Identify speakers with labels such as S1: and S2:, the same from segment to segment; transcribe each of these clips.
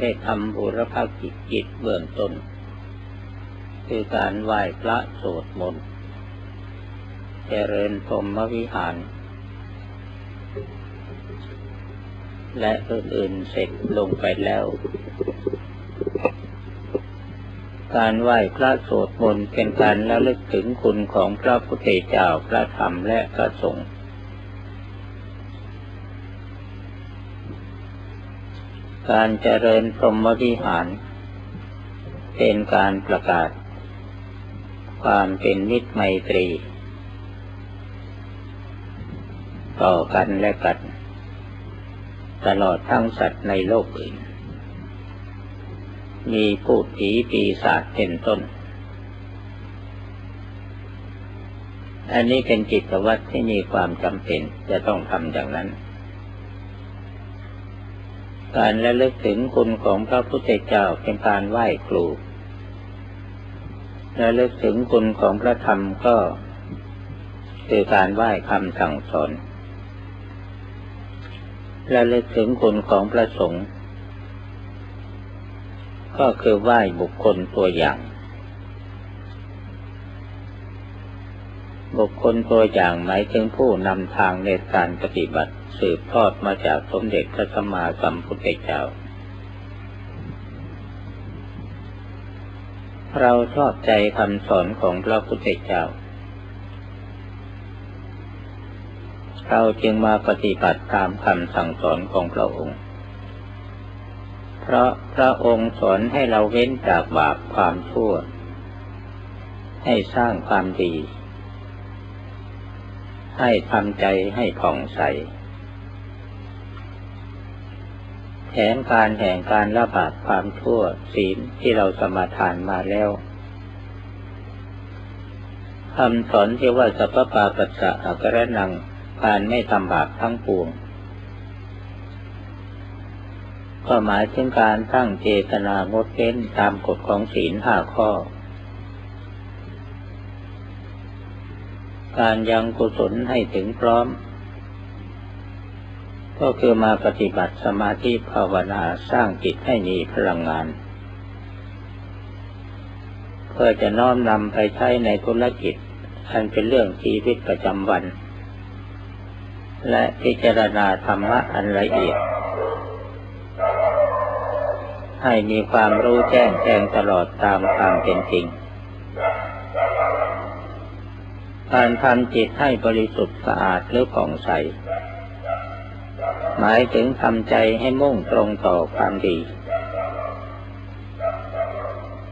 S1: ได้ทำบุรพกิจกิจเบื้องต้น คือการไหว้พระสวดมนต์เจริญพรหมวิหาร และอื่นๆเสร็จลงไปแล้ว การไหว้พระสวดมนต์เป็นการระลึกถึงคุณของพระพุทธเจ้าพระธรรมและพระสงฆ์ การเจริญพรหมวิหาร เป็นการประกาศ ความเป็นมิตรไมตรี ต่อกันและกัน ตลอดทั้งสัตว์ในโลกอื่น มีผู้ผีปีศาจเป็นต้น อันนี้เป็นกิจวัตรที่มีความจำเป็นจะต้องทำอย่างนั้น การระลึกถึงคุณของพระพุทธเจ้าเป็นการไหว้ครูระลึกถึงคุณของพระธรรมก็คือการไหว้คำสั่งสอนระลึกถึงคุณของพระสงฆ์ก็คือไหว้บุคคลตัวอย่าง บุคคลตัวอย่างหมายถึงผู้นำทางในการปฏิบัติ สืบทอดมาจากสมเด็จพระสัมมาสัมพุทธเจ้า เราชอบใจคำสอนของพระพุทธเจ้า เราจึงมาปฏิบัติตามคำสั่งสอนของพระองค์ เพราะพระองค์สอนให้เราเว้นจากบาปความชั่ว ให้สร้างความดี ให้ทำใจให้ผ่องใส แผนการแห่งการระบาดความชั่วศีลที่เราสมาทานมาแล้วคำสอนที่ว่าสัพพะปัสสะอักระนังการไม่ทำบาปทั้งปวง ก็หมายถึงการตั้งเจตนางดเว้นตามกฎของศีลห้าข้อ การยังกุศลให้ถึงพร้อม ก็คือมาปฏิบัติสมาธิภาวนาสร้างจิตให้มีพลังงาน เพื่อจะน้อมนำไปใช้ในธุรกิจ อันเป็นเรื่องชีวิตประจำวัน และพิจารณาธรรมะอันละเอียด ให้มีความรู้แจ้งแทงตลอดตามความเป็นจริง การทำจิตให้บริสุทธิ์สะอาดหรือผ่องใส หมายถึงทำใจให้มุ่งตรงต่อความดี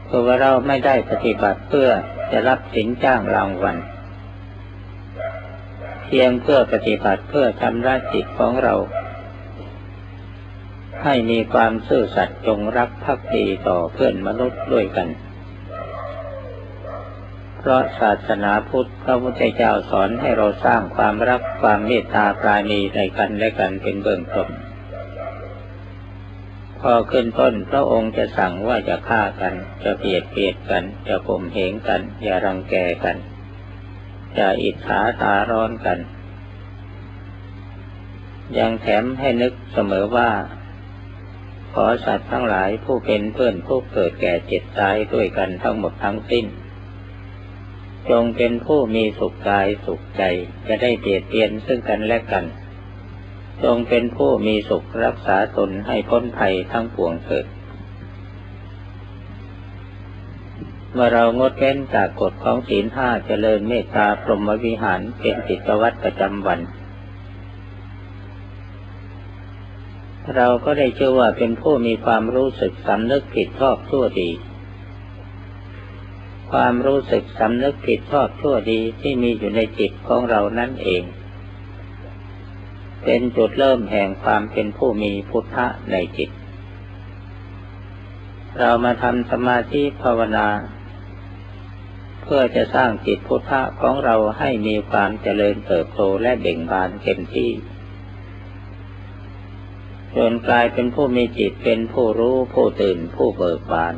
S1: คือว่าเราไม่ได้ปฏิบัติเพื่อจะรับสินจ้างรางวัล เพียงเพื่อปฏิบัติเพื่อชำระจิตของเรา ให้มีความซื่อสัตย์จงรักภักดีต่อเพื่อนมนุษย์ด้วยกัน เพราะศาสนาพุทธพระพุทธเจ้าสอนให้เราสร้างความรักความเมตตาปราณีในกันและกันเป็นเบื้องต้นพอขึ้นต้นพระองค์จะสั่งว่าจะฆ่ากัน จะเบียดเบียดกัน จะข่มเหงกัน อย่ารังแกกัน จะอิจฉาตาร้อนกัน ยังแถมให้นึกเสมอว่า ขอสัตว์ทั้งหลายผู้เป็นเพื่อนผู้เกิดแก่เจ็บตายด้วยกันทั้งหมดทั้งสิ้น จงเป็นผู้มีสุขกายสุขใจจะได้เบียดเบียนซึ่งกันและกัน จงเป็นผู้มีสุขรักษาตนให้พ้นภัยทั้งปวงเถิดเมื่อเรางดเว้นจากกฎของศีลห้าเจริญเมตตาพรหมวิหารเป็นกิจวัตรประจำวัน เราก็ได้เชื่อว่าเป็นผู้มีความรู้สึกสำนึกผิดชอบชั่วดี ความรู้สึกสำนึกผิดชอบชั่วดีที่มีอยู่ในจิตของเรานั่นเอง เป็นจุดเริ่มแห่งความเป็นผู้มีพุทธะในจิต เรามาทำสมาธิภาวนา เพื่อจะสร้างจิตพุทธะของเราให้มีความเจริญเติบโตและเบ่งบานเต็มที่จนกลายเป็นผู้มีจิตเป็นผู้รู้ผู้ตื่นผู้เบิกบาน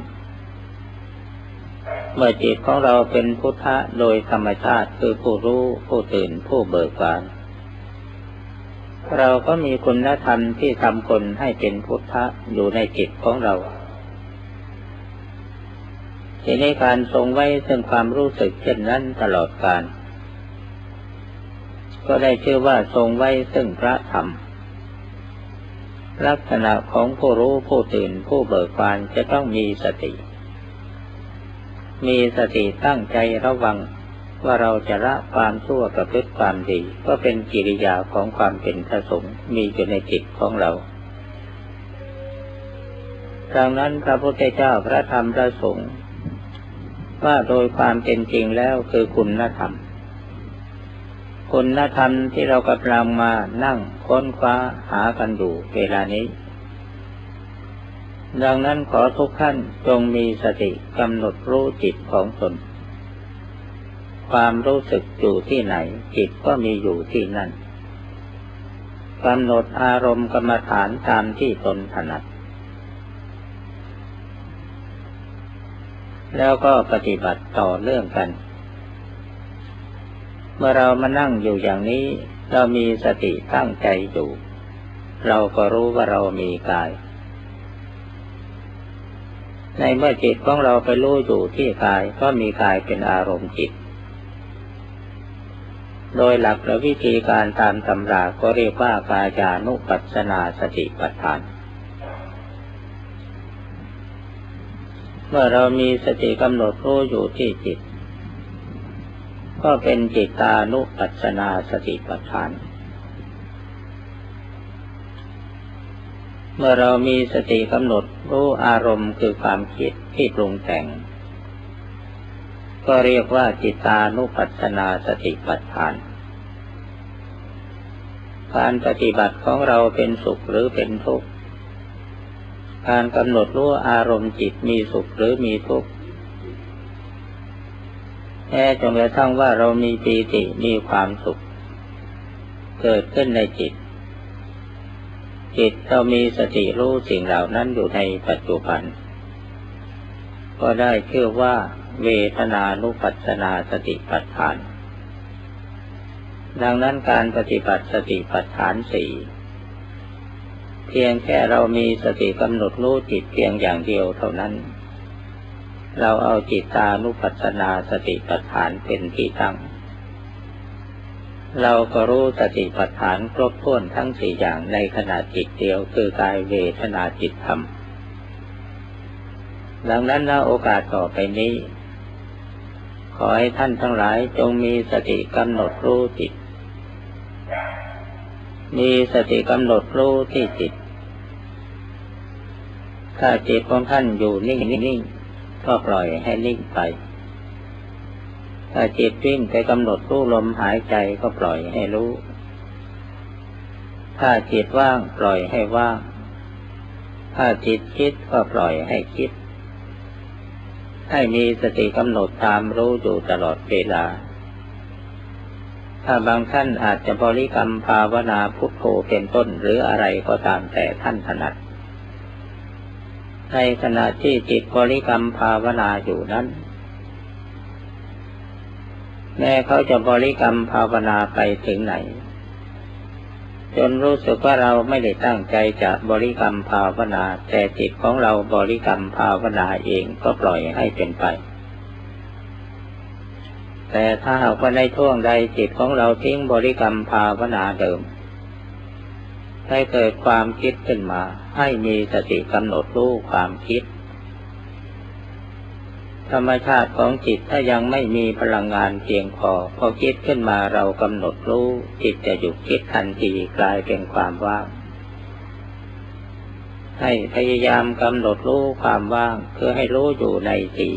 S1: เมื่อจิตของเราเป็นพุทธะโดยธรรมชาติคือผู้รู้ผู้ตื่นผู้เบิกบานเราก็มีคุณธรรมที่ทำคนให้เป็นพุทธะอยู่ในจิตของเราทีนี้การทรงไว้ซึ่งความรู้สึกเช่นนั้นตลอดกาลก็ได้ชื่อว่าทรงไว้ซึ่งพระธรรม ลักษณะของผู้รู้ผู้ตื่นผู้เบิกบานจะต้องมีสติ มีสติตั้งใจระวัง ว่าเราจะละความชั่วประพฤติความดี ก็เป็นกิริยาของความเป็นพระสงฆ์มีอยู่ในจิตของเราดังนั้นพระพุทธเจ้าพระธรรมพระสงฆ์ว่าโดยความเป็นจริงแล้วคือคุณธรรม คุณธรรมที่เรากำลังมานั่งค้นคว้าหากันอยู่เวลานี้ ดังนั้นขอทุกท่านจงมีสติกำหนดรู้จิตของตน ความรู้สึกอยู่ที่ไหน จิตก็มีอยู่ที่นั่นกำหนดอารมณ์กรรมฐานตามที่ตนถนัด แล้วก็ปฏิบัติต่อเรื่องกัน เมื่อเรามานั่งอยู่อย่างนี้ เรามีสติตั้งใจอยู่ เราก็รู้ว่าเรามีกาย ในเมื่อจิตของเราไปรู้อยู่ที่กายก็มีกายเป็นอารมณ์จิต โดยหลักและวิธีการตามตำราก็เรียกว่ากายานุปัสสนาสติปัฏฐาน เมื่อเรามีสติกำหนดรู้อยู่ที่จิต ก็เป็นจิตตานุปัสสนาสติปัฏฐาน เมื่อเรามีสติกำหนดรู้อารมณ์คือความคิดที่ปรุงแต่ง ก็เรียกว่าจิตานุปัสสนาสติปัฏฐาน การปฏิบัติของเราเป็นสุขหรือเป็นทุกข์ การกำหนดรู้อารมณ์จิตมีสุขหรือมีทุกข์แค่จนกระทั่งว่าเรามีปีติมีความสุข เกิดขึ้นในจิต จิตเรามีสติรู้สิ่งเหล่านั้นอยู่ในปัจจุบัน ก็ได้ชื่อว่า เวทนานุปัสสนาสติปัฏฐาน ดังนั้นการปฏิบัติสติปัฏฐานสี่เพียงแค่เรามีสติกำหนดรู้จิตเพียงอย่างเดียวเท่านั้น เราเอาจิตตานุปัสสนาสติปัฏฐานเป็นที่ตั้ง เราก็รู้สติปัฏฐานครบถ้วนทั้งสี่อย่างในขณะจิตเดียวคือกายเวทนาจิตธรรม ดังนั้นณโอกาสต่อไปนี้ ขอให้ท่านทั้งหลายจงมีสติกำหนดรู้จิต มีสติกำหนดรู้ที่จิต ถ้าจิตของท่านอยู่นิ่งนิ่งก็ปล่อยให้นิ่งไป ถ้าจิตวิ่งไปกำหนดรู้ลมหายใจก็ปล่อยให้รู้ ถ้าจิตว่างปล่อยให้ว่าง ถ้าจิตคิดก็ปล่อยให้คิด ให้มีสติกำหนดตามรู้อยู่ตลอดเวลา ถ้าบางท่านอาจจะบริกรรมภาวนาพุทโธเป็นต้นหรืออะไรก็ตามแต่ท่านถนัด ในขณะที่จิตบริกรรมภาวนาอยู่นั้น แม้เขาจะบริกรรมภาวนาไปถึงไหน จนรู้สึกว่าเราไม่ได้ตั้งใจจะบริกรรมภาวนา แต่จิตของเราบริกรรมภาวนาเองก็ปล่อยให้เป็นไป แต่ถ้าหากว่าในช่วงใดจิตของเราทิ้งบริกรรมภาวนาเดิมให้เกิดความคิดขึ้นมา ให้มีสติกำหนดรู้ความคิด ธรรมชาติของจิตถ้ายังไม่มีพลังงานเพียงพอ พอคิดขึ้นมาเรากำหนดรู้ จิตจะหยุดคิดทันทีกลายเป็นความว่างให้พยายามกำหนดรู้ความว่างเพื่อให้รู้อยู่ในสี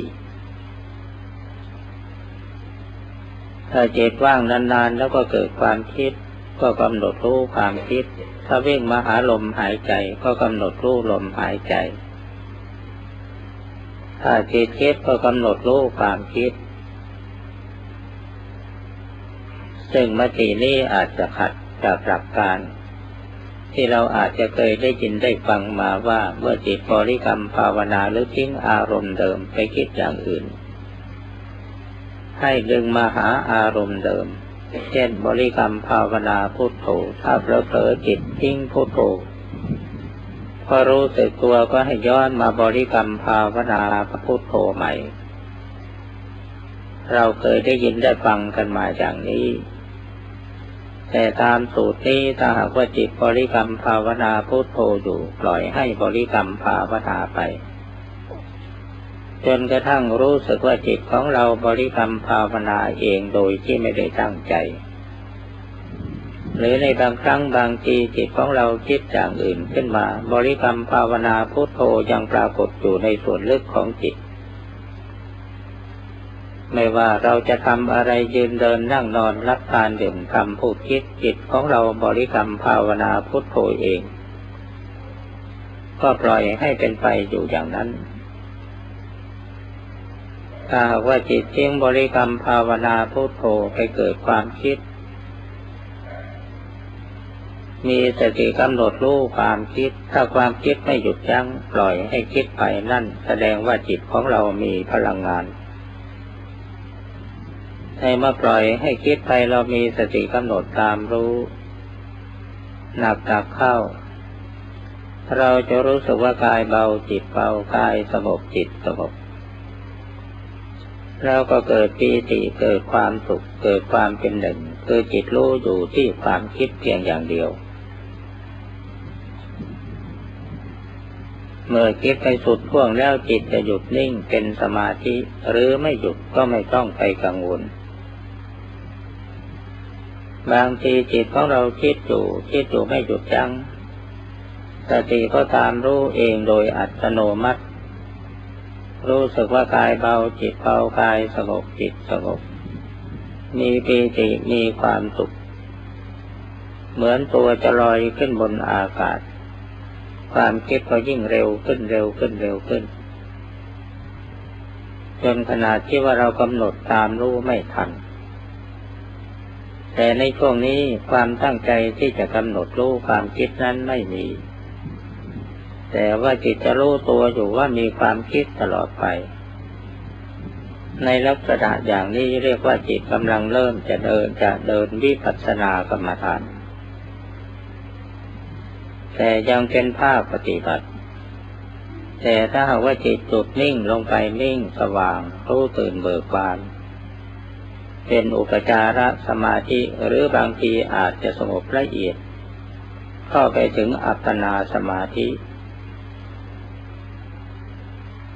S1: ถ้าจิตว่างนานๆ แล้วก็เกิดความคิด ก็กำหนดรู้ความคิด ถ้าเว่งมาหาลมหายใจก็กำหนดรู้ลมหายใจ ถ้าจิตคิดก็กำหนดรู้ความคิด ซึ่งมตินี้อาจจะขัดจากหลักการ ที่เราอาจจะเคยได้ยินได้ฟังมาว่าเมื่อจิตบริกรรมภาวนาหรือทิ้งอารมณ์เดิมไปคิดอย่างอื่น ให้ดึงมาหาอารมณ์เดิม เช่นบริกรรมภาวนาพุทโธถ้าเผลอจิตทิ้งพุทโธ พอรู้สึกตัวก็ให้ย้อนมาบริกรรมภาวนาพุทโธใหม่ เราเคยได้ยินได้ฟังกันมาอย่างนี้ แต่ตามสูตรนี้ถ้าหากว่าจิตบริกรรมภาวนาพุทโธอยู่ปล่อยให้บริกรรมภาวนาไป จนกระทั่งรู้สึกว่าจิตของเราบริกรรมภาวนาเองโดยที่ไม่ได้ตั้งใจ หรือในบางครั้งบางทีจิตของเราคิดอย่างอื่นขึ้นมา บริกรรมภาวนาพุทโธยังปรากฏอยู่ในส่วนลึกของจิต ไม่ว่าเราจะทำอะไรยืนเดินนั่งนอนรับทานดื่มทำพูดคิดจิตของเราบริกรรมภาวนาพุทโธเอง ก็ปล่อยให้เป็นไปอยู่อย่างนั้นถ้าว่าจิตเที่ยงบริกรรมภาวนาพุทโธไปเกิดความคิด มีสติกำหนดรู้ความคิด ถ้าความคิดไม่หยุดยั้งปล่อยให้คิดไปนั่น แสดงว่าจิตของเรามีพลังงานให้มาปล่อยให้คิดไปเรามีสติกำหนดตามรู้หนักหนักเข้า เราจะรู้สึกว่ากายเบาจิตเบากายสงบจิตสงบแล้วก็เกิดปีติเกิดความสุขเกิดความเป็นหนึ่งคือจิตรู้อยู่ที่ความคิดเพียงอย่างเดียว เมื่อคิดไปสุดพ่วงแล้วจิตจะหยุดนิ่งเป็นสมาธิ หรือไม่หยุดก็ไม่ต้องไปกังวล บางทีจิตของเราคิดอยู่คิดอยู่ไม่หยุดยัง้งสติก็ตามรู้เองโดยอัตโนมัติ รู้สึกว่ากายเบาจิตเบากายสงบจิตสงบมีปีติมีความสุข เหมือนตัวจะลอยขึ้นบนอากาศ ความคิดก็ยิ่งเร็วขึ้นเร็วขึ้นเร็วขึ้น จนขนาดที่ว่าเรากำหนดตามรู้ไม่ทัน แต่ในช่วงนี้ความตั้งใจที่จะกำหนดรู้ความคิดนั้นไม่มี แต่ว่าจิตจะรู้ตัวอยู่ว่ามีความคิดตลอดไป ในลักษณะอย่างนี้เรียกว่าจิตกำลังเริ่มจะเดินจะเดินวิปัสสนากรรมฐาน แต่ยังเป็นภาคปฏิบัติ แต่ถ้าหากว่าจิตจุดนิ่งลงไปนิ่งสว่าง รู้ตื่นเบิกบาน เป็นอุปจารสมาธิหรือบางทีอาจจะสงบละเอียด เข้าไปถึงอัปปนาสมาธิ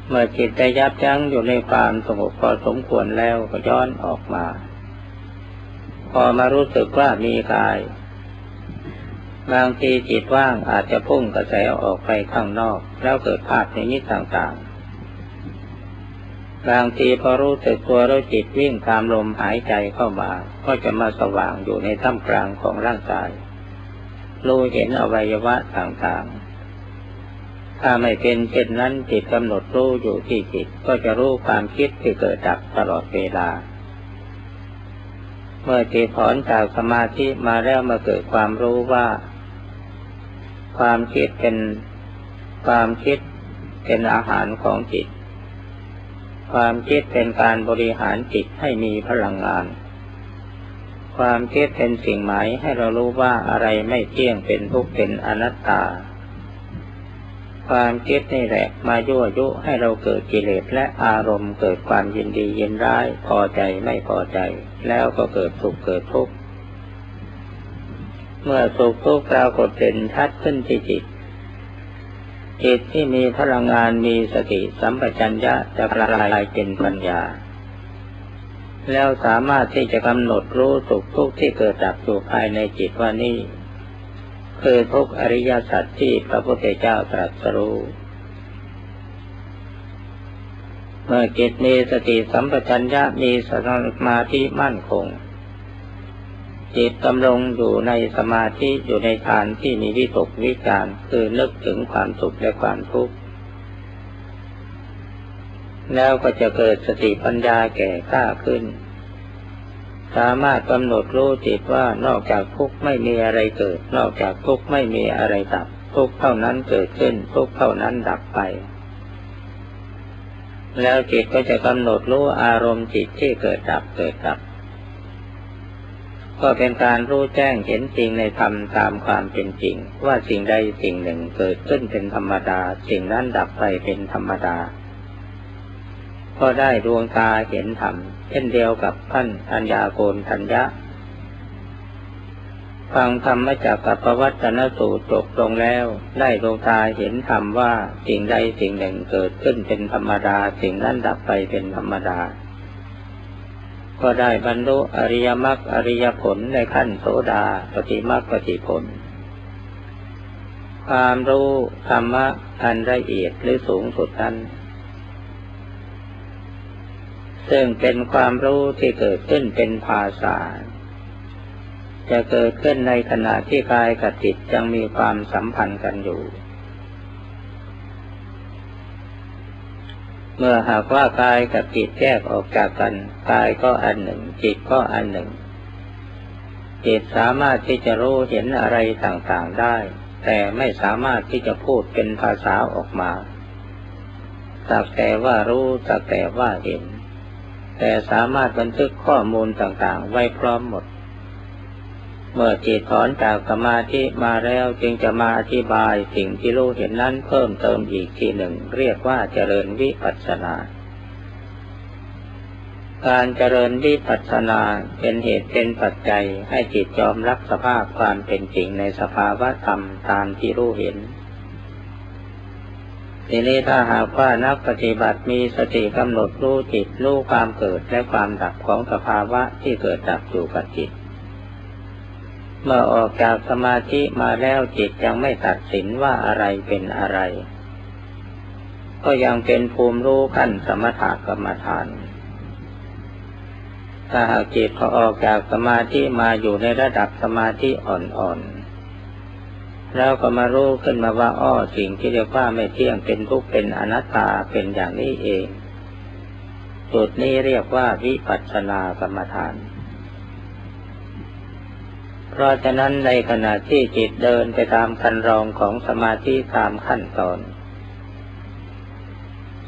S1: เมื่อจิตได้ยับยั้งอยู่ในความสงบพอสมควรแล้วก็ย้อนออกมา พอมารู้สึกว่ามีกาย บางทีจิตว่างอาจจะพุ่งกระแสออกไปข้างนอก แล้วเกิดภาพในนิดต่างๆ บางทีพอรู้สึกตัวแล้วจิตวิ่งตามลมหายใจเข้ามา ก็จะมาสว่างอยู่ในท่ามกลางของร่างกาย รู้เห็นอวัยวะต่างๆ ถ้าไม่เป็นเช่นนั้นจิตกำหนดรู้อยู่ที่จิตก็จะรู้ความคิดที่เกิดดับตลอดเวลาเมื่อจิตถอนจากสมาธิมาแล้วมาเกิดความรู้ว่า ความคิดเป็นความคิดเป็นอาหารของจิต ความคิดเป็นการบริหารจิตให้มีพลังงาน ความคิดเป็นสิ่งหมายให้เรารู้ว่าอะไรไม่เที่ยงเป็นทุกข์เป็นอนัตตา ความคิดนี่แหละมายั่วยุให้เราเกิดกิเลสและอารมณ์เกิดความยินดียินร้ายพอใจไม่พอใจ แล้วก็เกิดสุขเกิดทุกข์ เมื่อสุขทุกข์ปรากฏเด่นชัดขึ้นที่จิต จิตที่มีพลังงานมีสติสัมปชัญญะจะกลายเป็นปัญญา แล้วสามารถที่จะกำหนดรู้สุขทุกข์ที่เกิดดับอยู่ภายในจิตว่านี่คือทุกอริยสัจที่พระพุทธเจ้าตรัสรู้เมื่อจิตมีสติสัมปชัญญะมีสมาธิมั่นคง จิตกำลงอยู่ในสมาธิอยู่ในฐานที่มีวิตกวิจารคือนึกถึงความสุขและความทุกข์แล้วก็จะเกิดสติปัญญาแก่กล้าขึ้น สามารถกำหนดรู้จิตว่านอกจากทุกข์ไม่มีอะไรเกิด นอกจากทุกข์ไม่มีอะไรดับ ทุกข์เท่านั้นเกิดขึ้น ทุกข์เท่านั้นดับไป แล้วจิตก็จะกำหนดรู้อารมณ์จิตที่เกิดดับเกิดดับ ก็เป็นการรู้แจ้งเห็นจริงในธรรมตามความเป็นจริง ว่าสิ่งใดสิ่งหนึ่งเกิดขึ้นเป็นธรรมดา สิ่งนั้นดับไปเป็นธรรมดา ก็ได้ดวงตาเห็นธรรมเช่นเดียวกับท่านอัญญาโกนทัญญะฟังธรรมจากกัปวัตนสูตรจบลงแล้ว ได้ดวงตาเห็นธรรมว่าสิ่งใดสิ่งหนึ่งเกิดขึ้นเป็นธรรมดา สิ่งนั้นดับไปเป็นธรรมดา ก็ได้บรรลุอริยมรรคอริยผลในขั้นโสดาปฏิมรรคปฏิผล ความรู้ธรรมะอันละเอียดหรือสูงสุดนั้น ซึ่งเป็นความรู้ที่เกิดขึ้นเป็นภาษา จะเกิดขึ้นในขณะที่กายกับจิตยังมีความสัมพันธ์กันอยู่ เมื่อหากว่ากายกับจิตแยกออกจากกันกายก็อันหนึ่ง จิตก็อันหนึ่ง จิตสามารถที่จะรู้เห็นอะไรต่างๆได้ แต่ไม่สามารถที่จะพูดเป็นภาษาออกมาสักแต่ว่ารู้สักแต่ว่าเห็น แต่สามารถบันทึกข้อมูลต่างๆ ไว้พร้อมหมด เมื่อจิตถอนจากสมาธิมาแล้วจึงจะมาอธิบายสิ่งที่รู้เห็นนั้นเพิ่มเติมอีกทีหนึ่ง เรียกว่าเจริญวิปัสสนา การเจริญวิปัสสนาเป็นเหตุเป็นปัจจัยให้จิตยอมรับสภาพความเป็นจริงในสภาวะธรรมตามที่รู้เห็นทีนี้ถ้าหากว่านักปฏิบัติมีสติกำหนดรู้จิตรู้ความเกิดและความดับของสภาวะที่เกิดดับอยู่กับจิต เมื่อออกจากสมาธิมาแล้วจิตยังไม่ตัดสินว่าอะไรเป็นอะไร ก็ยังเป็นภูมิรู้ขั้นสมถกรรมฐาน ถ้าหากจิตพอออกจากสมาธิมาอยู่ในระดับสมาธิอ่อนๆ แล้วก็มารู้ขึ้นมาว่าอ้อสิ่งที่เรียกว่าไม่เที่ยงเป็นทุกข์เป็นอนัตตาเป็นอย่างนี้เอง จุดนี้เรียกว่าวิปัสสนากรรมฐาน เพราะฉะนั้นในขณะที่จิตเดินไปตามคันรองของสมาธิตามขั้นตอน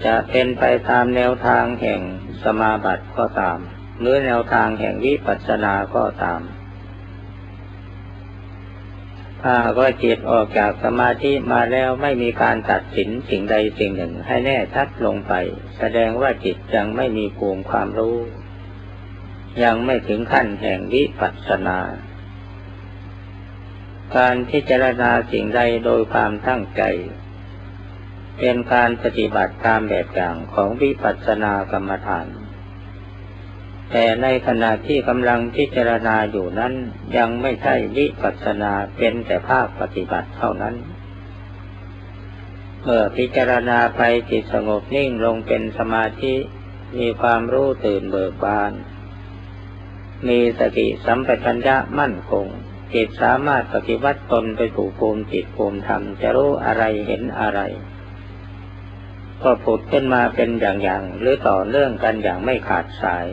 S1: จะเป็นไปตามแนวทางแห่งสมาบัติก็ตาม หรือแนวทางแห่งวิปัสสนาก็ตาม ถ้าก็จิตออกจากสมาธิมาแล้วไม่มีการตัดสินสิ่งใดสิ่งหนึ่งให้แน่ชัดลงไป แสดงว่าจิตยังไม่มีภูมิความรู้ ยังไม่ถึงขั้นแห่งวิปัสสนา การพิจารณาสิ่งใดโดยความตั้งใจ เป็นการปฏิบัติตามแบบอย่างของวิปัสสนากรรมฐาน แต่ในขณะที่กำลังพิจารณาอยู่นั้นยังไม่ใช่วิปัสสนาเป็นแต่ภาคปฏิบัติเท่านั้นเมื่อพิจารณาไปจิตสงบนิ่งลงเป็นสมาธิมีความรู้ตื่นเบิกบาน มีสติสัมปชัญญะมั่นคง จิตสามารถปฏิวัติตนไปสู่ภูมิจิตภูมิธรรม จะรู้อะไรเห็นอะไร ก็ผุดขึ้นมาเป็นอย่างๆ หรือต่อเนื่องกันอย่างไม่ขาดสาย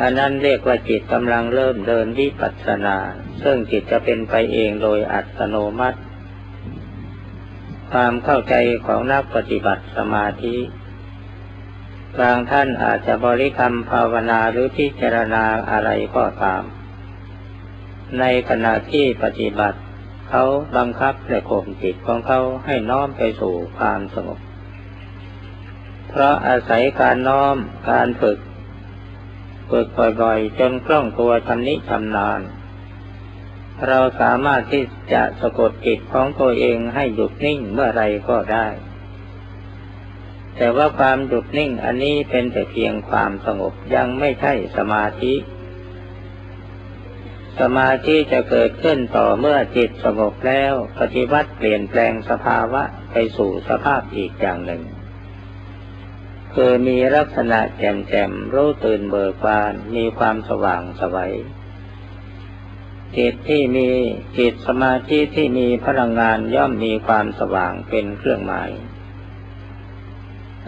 S1: อันนั้นเรียกว่าจิตกำลังเริ่มเดินวิปัสสนา ซึ่งจิตจะเป็นไปเองโดยอัตโนมัติ ความเข้าใจของนักปฏิบัติสมาธิ บางท่านอาจจะบริกรรมภาวนาหรือพิจารณาอะไรก็ตาม ในขณะที่ปฏิบัติ เขาบังคับและข่มจิตของเขาให้น้อมไปสู่ความสงบ เพราะอาศัยการน้อมการฝึก ฝึกบ่อยๆ จนคล่องตัวชำนิชำนาญเราสามารถที่จะสะกดจิตของตัวเองให้หยุดนิ่งเมื่อไรก็ได้ แต่ว่าความหยุดนิ่งอันนี้เป็นแต่เพียงความสงบยังไม่ใช่สมาธิ สมาธิจะเกิดขึ้นต่อเมื่อจิตสงบแล้ว ปฏิวัติเปลี่ยนแปลงสภาวะไปสู่สภาพอีกอย่างหนึ่ง คือมีลักษณะแจ่มแจ่มรู้ตื่นเบิกบานมีความสว่างสวัยจิตที่มีจิตสมาธิที่มีพลังงานย่อมมีความสว่างเป็นเครื่องหมาย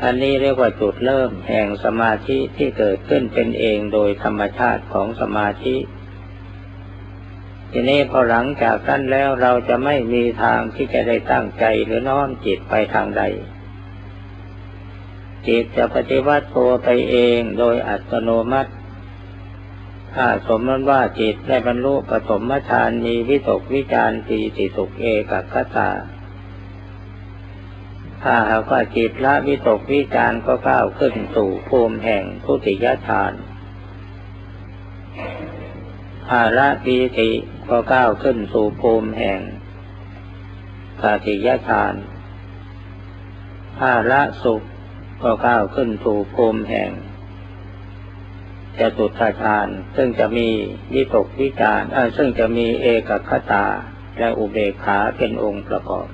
S1: อันนี้เรียกว่าจุดเริ่มแห่งสมาธิที่เกิดขึ้นเป็นเองโดยธรรมชาติของสมาธิ ทีนี้พอหลังจากนั้นแล้วเราจะไม่มีทางที่จะได้ตั้งใจหรือน้อมจิตไปทางใด จิตจะปฏิวัติตัวไปเองโดยอัตโนมัติถ้าสมมติว่าจิตได้บรรลุปฐมฌานมีวิตกวิจารปีติสุขเอกัคตา ถ้าหากว่าจิตละวิตกวิจารก็ก้าวขึ้นสู่ภูมิแห่งทุติยฌานถ้าละปีติก็ก้าวขึ้นสู่ภูมิแห่งตติยฌานถ้าละสุขก็ก้าวขึ้นสู่ภูมิแห่งจตุตฌาน ซึ่งจะมีวิตกวิจารซึ่งจะมีเอกคตาและอุเบกขาเป็นองค์ประกอบ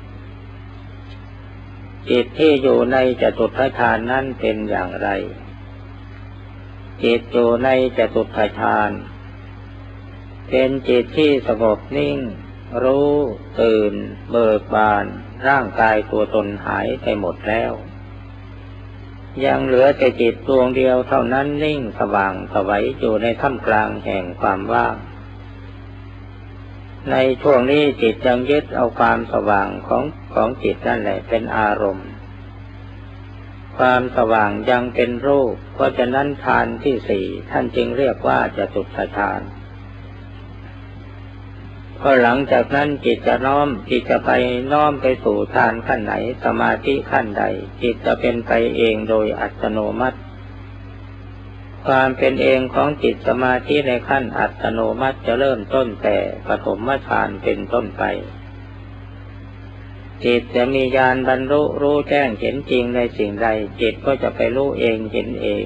S1: จิตที่อยู่ในจตุตฌานนั้นเป็นอย่างไร จิตอยู่ในจตุตฌาน เป็นจิตที่สงบนิ่ง รู้ตื่น เบิกบาน ร่างกายตัวตนหายไปหมดแล้ว ยังเหลือแต่จิตดวงเดียวเท่านั้นนิ่งสว่างสวัยอยู่ในท่ามกลางแห่งความว่าง ในช่วงนี้จิตยังยึดเอาความสว่างของของจิตนั่นแหละเป็นอารมณ์ ความสว่างยังเป็นรูป เพราะฉะนั้นทานที่สี่ท่านจึงเรียกว่าจะตุตทานพอหลังจากนั้นจิตจะน้อมจิตจะไปน้อมไปสู่ฌานขั้นไหนสมาธิขั้นใด จิตจะเป็นไปเองโดยอัตโนมัติ ความเป็นเองของจิตสมาธิในขั้นอัตโนมัติจะเริ่มต้นแต่ปฐมฌานเป็นต้นไป จิตจะมีญาณบรรลุรู้แจ้งเห็นจริงในสิ่งใด จิตก็จะไปรู้เองเห็นเอง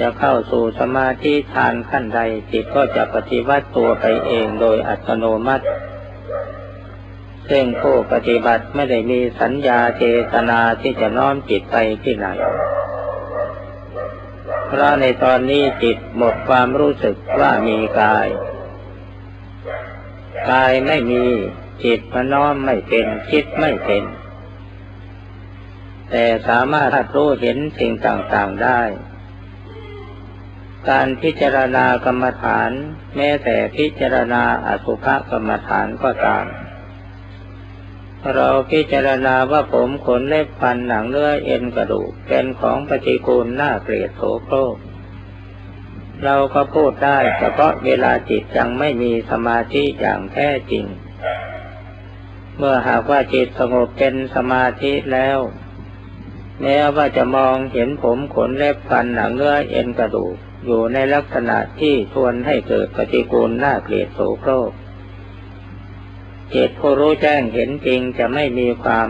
S1: จะเข้าสู่สมาธิฌานขั้นใด จิตก็จะปฏิวัติตัวไปเองโดยอัตโนมัติ ซึ่งผู้ปฏิบัติไม่ได้มีสัญญาเจตนาที่จะน้อมจิตไปที่ไหน พราะในตอนนี้จิตหมดความรู้สึกว่ามีกาย กายไม่มีจิตมันน้อมไม่เป็นคิดไม่เป็น แต่สามารถรู้เห็นสิ่งต่างๆได้ การพิจารณากรรมฐาน แม้แต่พิจารณาอสุภกรรมฐานก็ตาม เราพิจารณาว่าผมขนเล็บฟันหนังเนื้อเอ็นกระดูกเป็นของปฏิกูลน่าเกลียดโสโครกเราก็พูดได้เฉพาะเวลาจิตยังไม่มีสมาธิอย่างแท้จริง เมื่อหากว่าจิตสงบเป็นสมาธิแล้ว แม้ว่าจะมองเห็นผมขนเล็บฟันหนังเนื้อเอ็นกระดูกอยู่ในลักษณะที่ชวนให้เกิดปฏิกูลน่าเกลียดโสโครก จิตผู้รู้แจ้งเห็นจริงจะไม่มีความ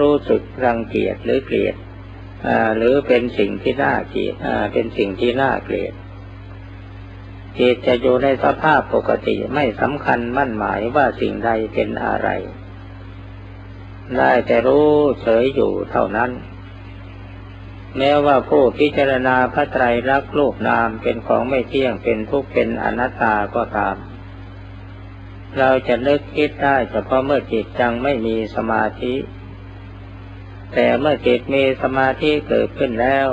S1: รู้สึกรังเกียจหรือเกลียดหรือเป็นสิ่งที่น่าเกลียดเป็นสิ่งที่น่าเกลียดจิตจะอยู่ในสภาพปกติไม่สำคัญมั่นหมายว่าสิ่งใดเป็นอะไร ได้แต่รู้เฉยอยู่เท่านั้น แม้ว่าผู้พิจารณาพระไตรลักษณ์รูปนามเป็นของไม่เที่ยงเป็นทุกข์เป็นอนัตตาก็ตาม เราจะนึกคิดได้เฉพาะเมื่อจิตจังไม่มีสมาธิ แต่เมื่อจิตมีสมาธิเกิดขึ้นแล้ว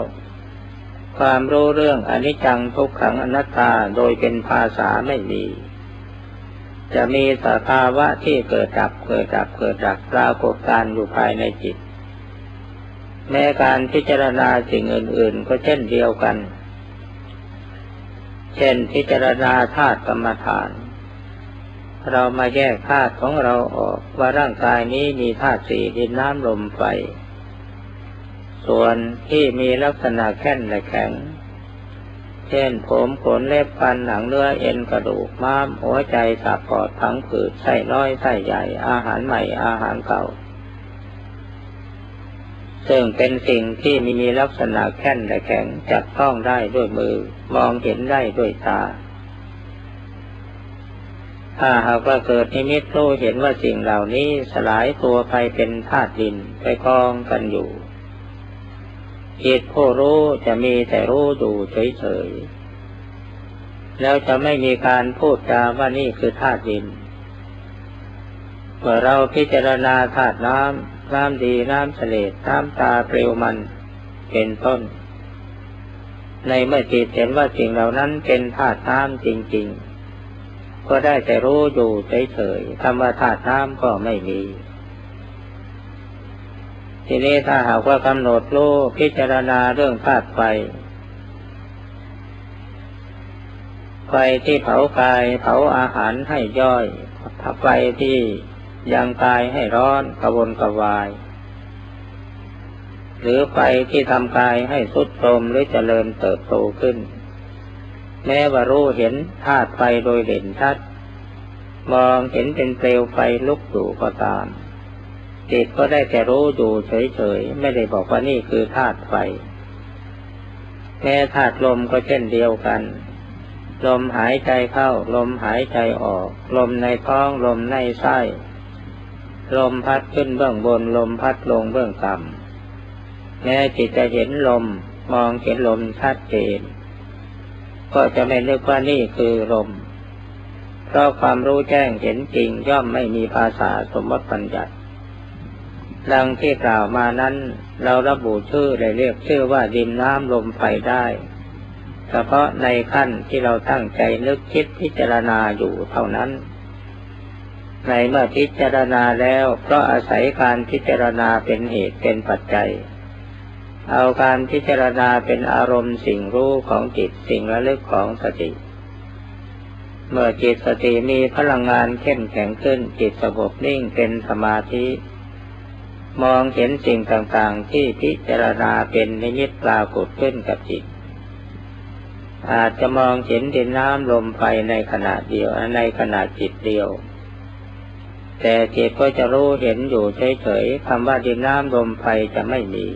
S1: ความรู้เรื่องอนิจจังทุกขังอนัตตาโดยเป็นภาษาไม่มี จะมีสภาวะที่เกิดดับเกิดดับเกิดดับปรากฏการอยู่ภายในจิต แม้การพิจารณาสิ่งอื่น ๆ ก็เช่นเดียวกัน เช่นพิจารณาธาตุกรรมฐาน เรามาแยกธาตุของเราออกว่าร่างกายนี้มีธาตุสี่ดินน้ำลมไฟ ส่วนที่มีลักษณะแข็งและแข็ง เช่นผมขนเล็บฟันหนังเนื้อเอ็นกระดูกม้ามหัวใจตับปอดทั้งผืดไส้น้อยไส้ใหญ่อาหารใหม่อาหารเก่า ซึ่งเป็นสิ่งที่มีลักษณะแข็งและแข็งจับต้องได้ด้วยมือมองเห็นได้ด้วยตา ถ้าหากว่าเกิดนิมิตรู้เห็นว่าสิ่งเหล่านี้สลายตัวไปเป็นธาตุดินไปกองกันอยู่จิตผู้รู้จะมีแต่รู้ดูเฉยๆ แล้วจะไม่มีการพูดจาว่านี่คือธาตุดิน เมื่อเราพิจารณาธาตุน้ำน้ำดีน้ำเสลดน้ำตาเปลวมัน เป็นต้น ในเมื่อจิตเห็นว่าสิ่งเหล่านั้นเป็นธาตุน้ำจริงๆ ก็ได้แต่รู้อยู่เฉยๆคำว่าธาตุน้ำก็ไม่มี ทีนี้ถ้าหากว่ากำหนดรู้พิจารณาเรื่องธาตุไฟ ไฟที่เผากายเผาอาหารให้ย่อยไฟที่ยังกายให้ร้อนกระวนกระวาย หรือไฟที่ทำกายให้สุดโทมหรือเจริญเติบโตขึ้น แม้ว่ารู้เห็นธาตุไฟโดยเด่นชัด มองเห็นเป็นเปลวไฟลุกอยู่ก็ตาม จิตก็ได้แต่รู้อยู่เฉยๆ ไม่ได้บอกว่านี่คือธาตุไฟ แม้ธาตุลมก็เช่นเดียวกัน ลมหายใจเข้า ลมหายใจออก ลมในท้อง ลมในไส้ ลมพัดขึ้นเบื้องบน ลมพัดลงเบื้องต่ำแม้จิตจะเห็นลม มองเห็นลมชัดเจน ก็จะไม่นึกว่านี่คือลม เพราะความรู้แจ้งเห็นจริงย่อมไม่มีภาษาสมมติปัญญัติดังที่กล่าวมานั้น เราระบุชื่อและเรียกชื่อว่าดินน้ำลมไฟได้ เฉพาะในขั้นที่เราตั้งใจนึกคิดพิจารณาอยู่เท่านั้น ในเมื่อพิจารณาแล้ว เพราะอาศัยการพิจารณาเป็นเหตุเป็นปัจจัย เอาการพิจารณาเป็นอารมณ์สิ่งรู้ของจิตสิ่งระลึกของสติ เมื่อจิตสติมีพลังงานเข้มแข็งขึ้นจิตสงบนิ่งเป็นสมาธิ มองเห็นสิ่งต่างๆ ที่พิจารณาเป็นนิมิตปรากฏขึ้นกับจิต อาจจะมองเห็นดินน้ำลมไฟในขณะเดียวในขณะจิตเดียวแต่จิตก็จะรู้เห็นอยู่เฉยๆคำว่าดินน้ำลมไฟจะไม่มี